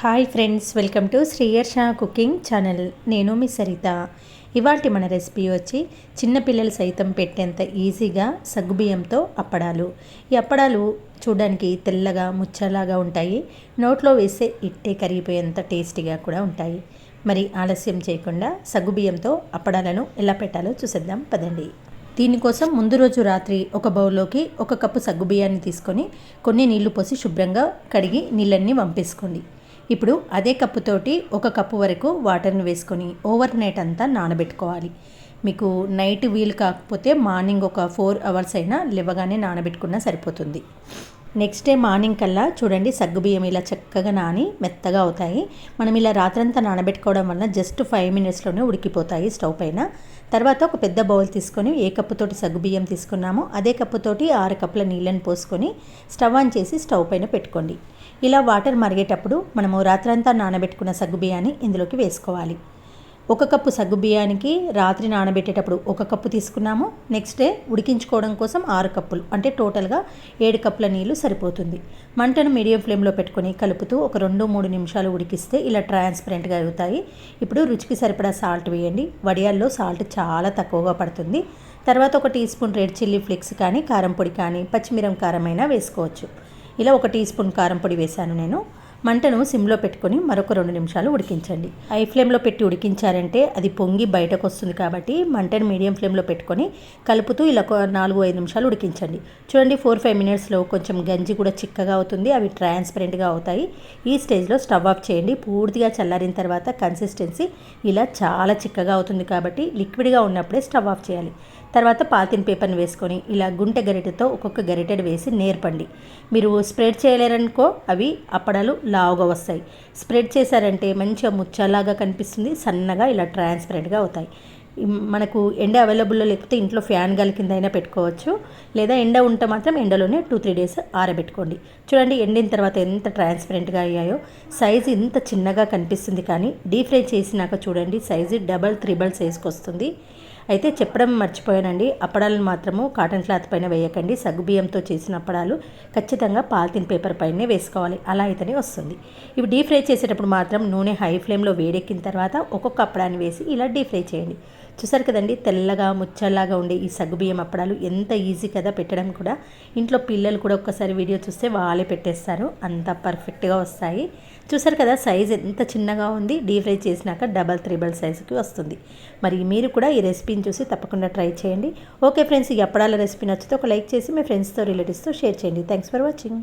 Hi friends welcome to Sriyarsha cooking channel నేను మీ సరిత. ఇవాటి మన రెసిపీ వచ్చి చిన్నపిల్లలు సైతం పెట్టేంత ఈజీగా సగ్గుబియ్యంతో అప్పడాలు. ఈ అప్పడాలు చూడడానికి తెల్లగా ముచ్చలాగా ఉంటాయి. నోట్లో వేస్తే ఇట్టే కరిగిపోయేంత టేస్టీగా కూడా ఉంటాయి. మరి ఆలస్యం చేయకుండా సగ్గుబియ్యంతో అప్పడాలను ఎలా పెట్టాలో చూసేద్దాం పదండి. దీనికోసం ముందు రోజు రాత్రి ఒక బౌల్లోకి ఒక కప్పు సగ్గుబియ్యాన్ని తీసుకొని కొన్ని నీళ్ళు పోసి శుభ్రంగా కడిగి నీళ్ళన్నీ వంపేసుకోండి. ఇప్పుడు అదే కప్పుతోటి ఒక కప్పు వరకు వాటర్ని వేసుకొని ఓవర్ నైట్ అంతా నానబెట్టుకోవాలి. మీకు నైట్ వీలు కాకపోతే మార్నింగ్ ఒక ఫోర్ అవర్స్ అయినా లేవగానే నానబెట్టుకున్నా సరిపోతుంది. నెక్స్ట్ డే మార్నింగ్ కల్లా చూడండి సగ్గుబియ్యం ఇలా చక్కగా నాని మెత్తగా అవుతాయి. మనం ఇలా రాత్రంతా నానబెట్టుకోవడం వల్ల జస్ట్ ఫైవ్ మినిట్స్లోనే ఉడికిపోతాయి స్టవ్ పైన. తర్వాత ఒక పెద్ద బౌల్ తీసుకొని ఏ కప్పుతోటి సగ్గుబియ్యం తీసుకున్నామో అదే కప్పుతోటి ఆరు కప్పుల నీళ్ళని పోసుకొని స్టవ్ ఆన్ చేసి స్టవ్ పైన పెట్టుకోండి. ఇలా వాటర్ మరిగేటప్పుడు మనము రాత్రంతా నానబెట్టుకున్న సగ్గుబియ్యాన్ని ఇందులోకి వేసుకోవాలి. ఒక కప్పు సగ్గు బియ్యానికి రాత్రి నానబెట్టేటప్పుడు ఒక కప్పు తీసుకున్నాము. నెక్స్ట్ డే ఉడికించుకోవడం కోసం ఆరు కప్పులు అంటే టోటల్గా ఏడు కప్పుల నీళ్ళు సరిపోతుంది. మంటను మీడియం ఫ్లేమ్లో పెట్టుకొని కలుపుతూ ఒక రెండు మూడు నిమిషాలు ఉడికిస్తే ఇలా ట్రాన్స్పరెంట్గా అవుతాయి. ఇప్పుడు రుచికి సరిపడా సాల్ట్ వేయండి. వడియాల్లో సాల్ట్ చాలా తక్కువగా పడుతుంది. తర్వాత ఒక teaspoon red chilli flakes కానీ కారం పొడి కానీ పచ్చిమిరం కారమైనా వేసుకోవచ్చు. ఇలా ఒక టీ స్పూన్ కారం పొడి వేశాను నేను. మంటను సిమ్లో పెట్టుకొని మరొక రెండు నిమిషాలు ఉడికించండి. హై ఫ్లేమ్లో పెట్టి ఉడికించారంటే అది పొంగి బయటకు వస్తుంది కాబట్టి మంటను మీడియం ఫ్లేమ్లో పెట్టుకొని కలుపుతూ ఇలా నాలుగు ఐదు నిమిషాలు ఉడికించండి. చూడండి ఫోర్ ఫైవ్ మినిట్స్లో కొంచెం గంజి కూడా చిక్కగా అవుతుంది. అవి ట్రాన్స్పరెంట్గా అవుతాయి. ఈ స్టేజ్లో స్టవ్ ఆఫ్ చేయండి. పూర్తిగా చల్లారిన తర్వాత కన్సిస్టెన్సీ ఇలా చాలా చిక్కగా అవుతుంది కాబట్టి లిక్విడ్గా ఉన్నప్పుడే స్టవ్ ఆఫ్ చేయాలి. తర్వాత పాలిథిన్ పేపర్ని వేసుకొని ఇలా గుంటె గరిటెతో ఒక్కొక్క గరిటెడు వేసి నేర్పండి. మీరు స్ప్రెడ్ చేయలేరనుకో అవి అప్పడాలు లావుగా వస్తాయి. స్ప్రెడ్ చేశారంటే మంచిగా ముచ్చలాగా కనిపిస్తుంది సన్నగా ఇలా ట్రాన్స్పరెంట్గా అవుతాయి. మనకు ఎండ అవైలబుల్లో లేకపోతే ఇంట్లో ఫ్యాన్ గాలి కింద అయినా పెట్టుకోవచ్చు. లేదా ఎండ ఉంటే మాత్రం ఎండలోనే టూ త్రీ డేస్ ఆరబెట్టుకోండి. చూడండి ఎండిన తర్వాత ఎంత ట్రాన్స్పరెంట్గా అయ్యాయో. సైజు ఇంత చిన్నగా కనిపిస్తుంది కానీ డీప్ ఫ్రై చేసినాక చూడండి సైజు డబల్ త్రిబల్ సైజ్కి వస్తుంది. అయితే చెప్పడం మర్చిపోయానండి. అప్పడాలను మాత్రము కాటన్ క్లాత్ పైన వేయకండి. సగ్గుబియ్యంతో చేసిన అప్పడాలు ఖచ్చితంగా పాలిథిన్ పేపర్ పైనే వేసుకోవాలి. అలా అయితేనే వస్తుంది. ఇవి డీప్ ఫ్రై చేసేటప్పుడు మాత్రం నూనె హై ఫ్లేమ్లో వేడెక్కిన తర్వాత ఒక్కొక్క అప్పడాన్ని వేసి ఇలా డీప్ ఫ్రై చేయండి. చూసారు కదండి? తెల్లగా ముచ్చల్లాగా ఉండే ఈ సగ్గుబియ్యం అప్పడాలు ఎంత ఈజీ కదా పెట్టడం కూడా. ఇంట్లో పిల్లలు కూడా ఒక్కసారి వీడియో చూస్తే వాళ్ళే పెట్టేస్తారు. అంత పర్ఫెక్ట్గా వస్తాయి. చూసారు కదా సైజ్ ఎంత చిన్నగా ఉంది. డీప్ ఫ్రై చేసినాక డబల్ త్రిబల్ సైజుకి వస్తుంది. మరి మీరు కూడా ఈ రెసిపీని చూసి తప్పకుండా ట్రై చేయండి. ఓకే ఫ్రెండ్స్ ఈ అప్పడాల రెసిపీ నచ్చితే ఒక లైక్ చేసి మీ ఫ్రెండ్స్తో రిలేటివ్స్తో షేర్ చేయండి. Thanks for watching.